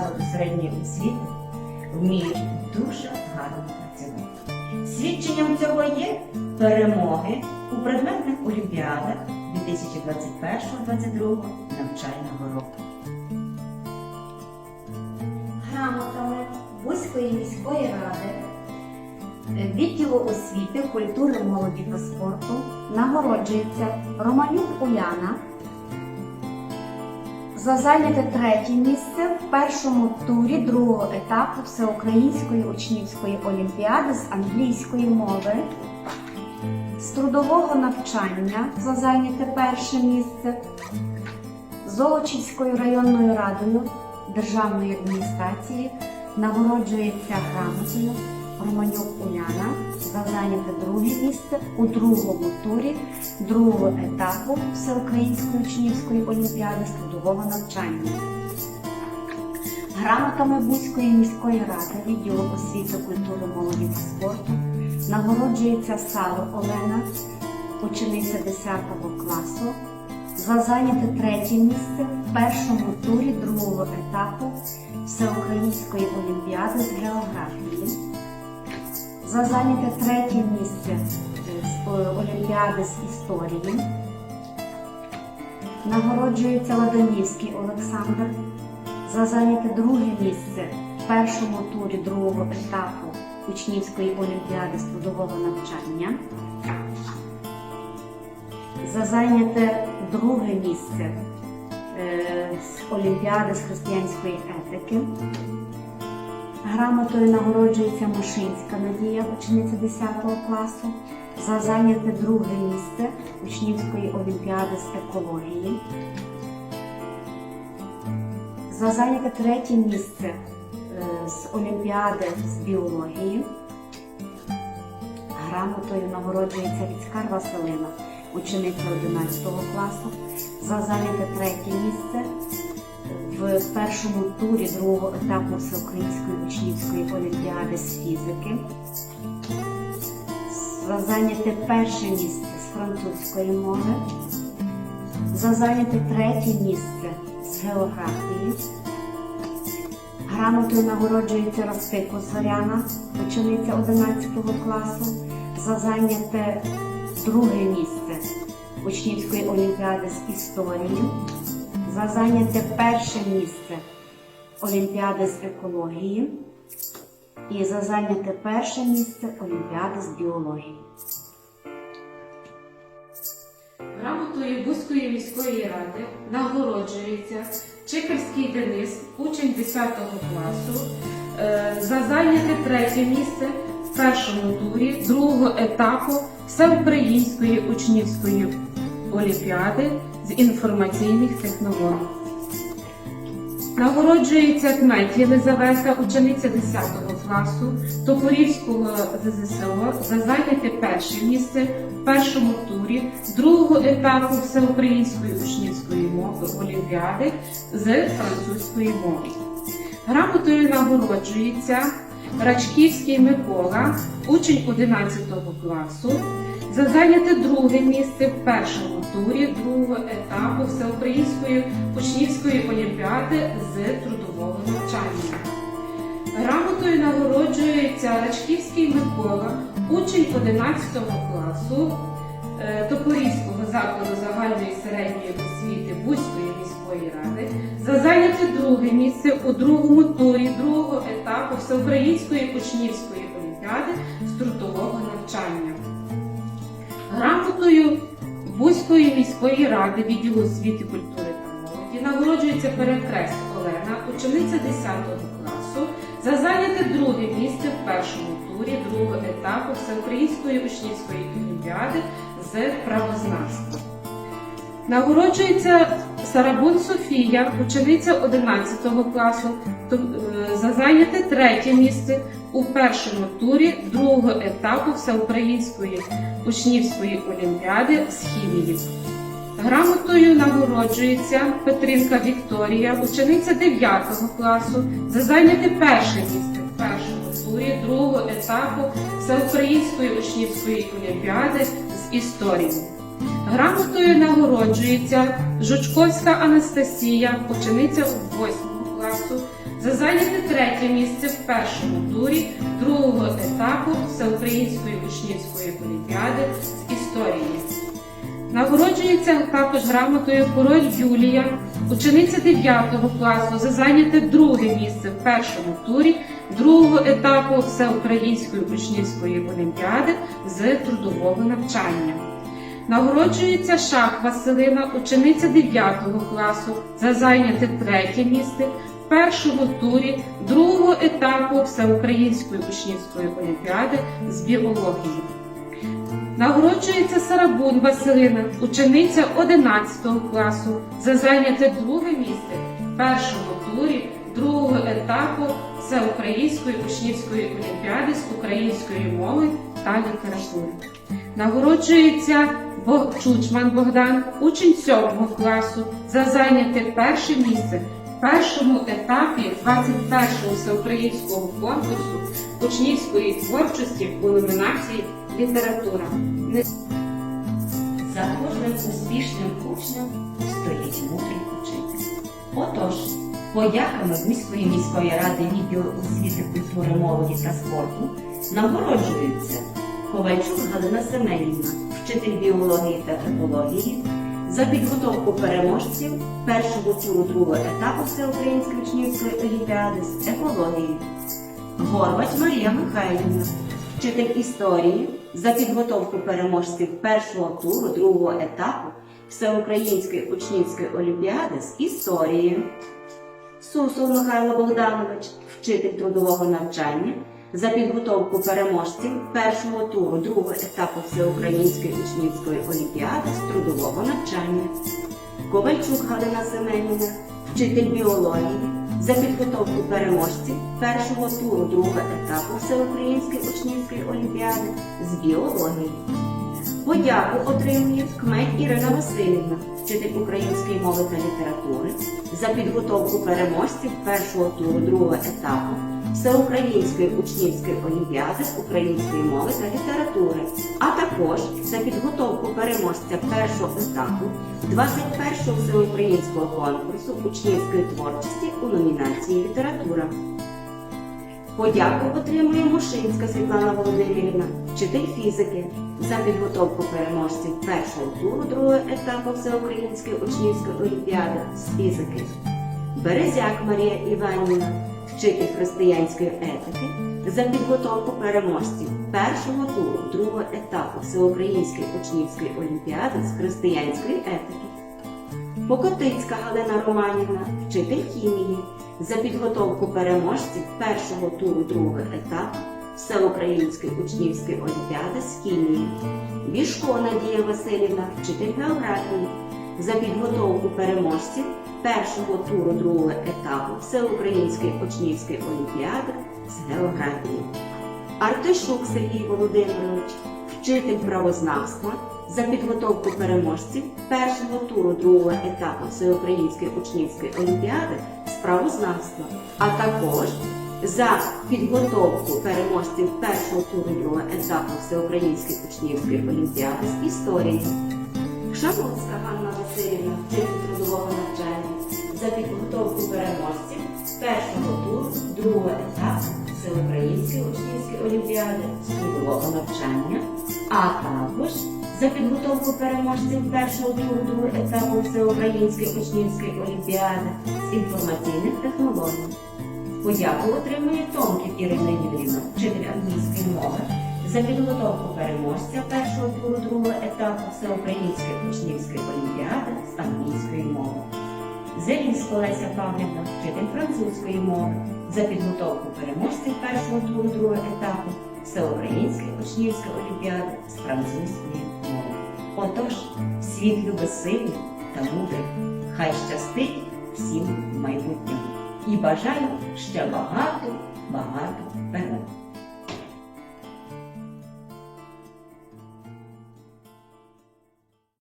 Закладу середньої освіти вміють дуже гарно працювати. Свідченням цього є перемоги у предметних олімпіадах 2021-2022 навчального року. грамотами Бузької міської ради, е, відділу освіти, культури, молоді та спорту нагороджується Романюк Уляна за зайняте третє місце в першому турі другого етапу Всеукраїнської учнівської олімпіади з англійської мови. З трудового навчання за зайняте перше місце Золочівською районною радою державної адміністрації нагороджується грамотою Романюк Уляна. За зайняте друге місце у другому турі другого етапу Всеукраїнської учнівської олімпіади трудового навчання. Грамотами Бузької міської ради відділу освіти, культури, молоді та спорту. Нагороджується Сало Олена, учениця 10 класу, за зайняте третє місце в першому турі другого етапу Всеукраїнської олімпіади з географії, за зайняте третє місце з е, олімпіади з історії. Нагороджується Ладанівський Олександр за зайняте друге місце в першому турі другого етапу учнівської олімпіади з трудового навчання за зайняте друге місце е, з Олімпіади з християнської етики. Грамотою нагороджується Мошинська Надія, учениця 10 класу, за зайняте друге місце учнівської олімпіади з екології. За зайняте третє місце е, з Олімпіади з біології. Грамотою нагороджується Віцкар Василина, учениця 11 класу, за зайняте третє місце в першому турі другого етапу Всеукраїнської учнівської олімпіади з фізики. За зайняте перше місце з французької мови. За зайняте третє місце з географії. Грамотою нагороджується Ростико Зоряна, учениця 11 класу, за зайняте друге місце учнівської олімпіади з історії, за зайняте перше місце олімпіади з екології і за зайняте перше місце олімпіади з біології. Грамотою Бузької міської ради нагороджується Чикарський Денис, учень 10 класу, е, за зайняте третє місце в першому турі другого етапу Всеукраїнської учнівської олімпіади з інформаційних технологій. Нагороджується Кмет Єлизавета, учениця 10 класу Топорівського ЗЗСО за зайняте перше місце в першому турі другого етапу Всеукраїнської учнівської мови Олімпіади з французької мови. Грамотою нагороджується Рачківський Микола, учень 11 класу, за зайняте друге місце в першому турі другого етапу Всеукраїнської учнівської олімпіади з трудового навчання. Грамотою нагороджується Рачківський Микола, учень 11 класу е, Топорізького закладу загальної середньої освіти Бузької міської ради за зайняте друге місце у другому турі другого етапу Всеукраїнської учнівської олімпіади з трудового навчання. Грамотою Бузької міської ради відділу освіти, культури та молоді нагороджується Перекрест Олена, учениця 10 класу, за зайняте друге місце в першому турі другого етапу Всеукраїнської учнівської олімпіади з правознавства. Нагороджується Сарабун Софія, учениця 11 класу, за зайняте третє місце у першому турі другого етапу Всеукраїнської учнівської олімпіади з хімії. Грамотою нагороджується Петринка Вікторія, учениця 9 класу, за зайняте перше місце в першому турі другого етапу Всеукраїнської учнівської олімпіади з історії. Грамотою нагороджується Жучковська Анастасія, учениця 8 класу, за зайняте третє місце в першому турі другого етапу Всеукраїнської учнівської олімпіади з історії. Нагороджується також грамотою король Юлія, учениця 9 класу, за зайняте друге місце в першому турі другого етапу Всеукраїнської учнівської олімпіади з трудового навчання. Нагороджується Шах Василина, учениця 9 класу, за зайняте третє місце в першому турі другого етапу Всеукраїнської учнівської олімпіади з біології. Нагороджується Сарабун Василина, учениця 11 класу, за зайняте друге місце в першому турі другого етапу Всеукраїнської учнівської олімпіади з української мови та літератури. Нагороджується Чучман Богдан, учень 7 класу, за зайняте перше місце першому етапі 21-го всеукраїнського конкурсу учнівської творчості у номінації Література. За кожним успішним учнем стоїть мудрий учитель. Отож, подяками з міської міської ради відділу освіти, культури, молоді та спорту нагороджуються Ковальчук Галина Семенівна, вчитель біології та екології, за підготовку переможців першого туру другого етапу Всеукраїнської учнівської олімпіади з екології. Горбач Марія Михайлівна, вчитель історії за підготовку переможців першого туру другого етапу Всеукраїнської учнівської олімпіади з історії. Сусов Михайло Богданович, вчитель трудового навчання за підготовку переможців першого туру другого етапу Всеукраїнської учнівської олімпіади з трудового навчання. Ковальчук Галина Семенівна, вчитель біології за підготовку переможців першого туру другого етапу Всеукраїнської учнівської олімпіади з біології. Подяку отримує Кмель Ірина Васильівна, вчитель української мови та літератури, за підготовку переможців першого туру другого етапу Всеукраїнської учнівської олімпіади з української мови та літератури, а також за підготовку переможця першого етапу 21-го всеукраїнського конкурсу учнівської творчості у номінації Література. Подяку отримує Мушинська Світлана Володимирівна, вчитель фізики, за підготовку переможців першого туру другого етапу Всеукраїнської учнівської олімпіади з фізики. Березяк Марія Іванівна, вчитель християнської етики, за підготовку переможців першого туру другого етапу Всеукраїнської учнівської олімпіади з християнської етики. Покотицька Галина Романівна, вчитель хімії, за підготовку переможців першого туру другого етапу Всеукраїнської учнівської олімпіади з хімії. Бішко Надія Васильівна, вчитель географії, за підготовку переможців першого туру другого етапу Всеукраїнської учнівської олімпіади з географії. Артишук Сергій Володимирович, вчитель правознавства, за підготовку переможців першого туру другого етапу Всеукраїнської учнівської олімпіади з правознавства, а також за підготовку переможців першого туру другого етапу Всеукраїнської учнівської олімпіади з історії. Шамотська Ганна Васильівна, вчитель трудового навчання, за підготовку переможців першого туру другого етапу Всеукраїнської учнівської олімпіади з трудового навчання, а також за підготовку переможців першого другого етапу Всеукраїнської учнівської олімпіади з інформаційних технологій. Подяку отримує Томків Ірина Юрівна, вчитель англійської мови, за підготовку переможця першого туру другого етапу Всеукраїнської учнівської олімпіади з англійської мови. Зелінська Леся Павлівна, вчитель французької мови, за підготовку переможців першого туру другого етапу Всеукраїнської учнівської олімпіади з французької мови. Отож, світ любить сильних та мудрих. Хай щастить всім в майбутньому. І бажаю ще багато, багато перемог.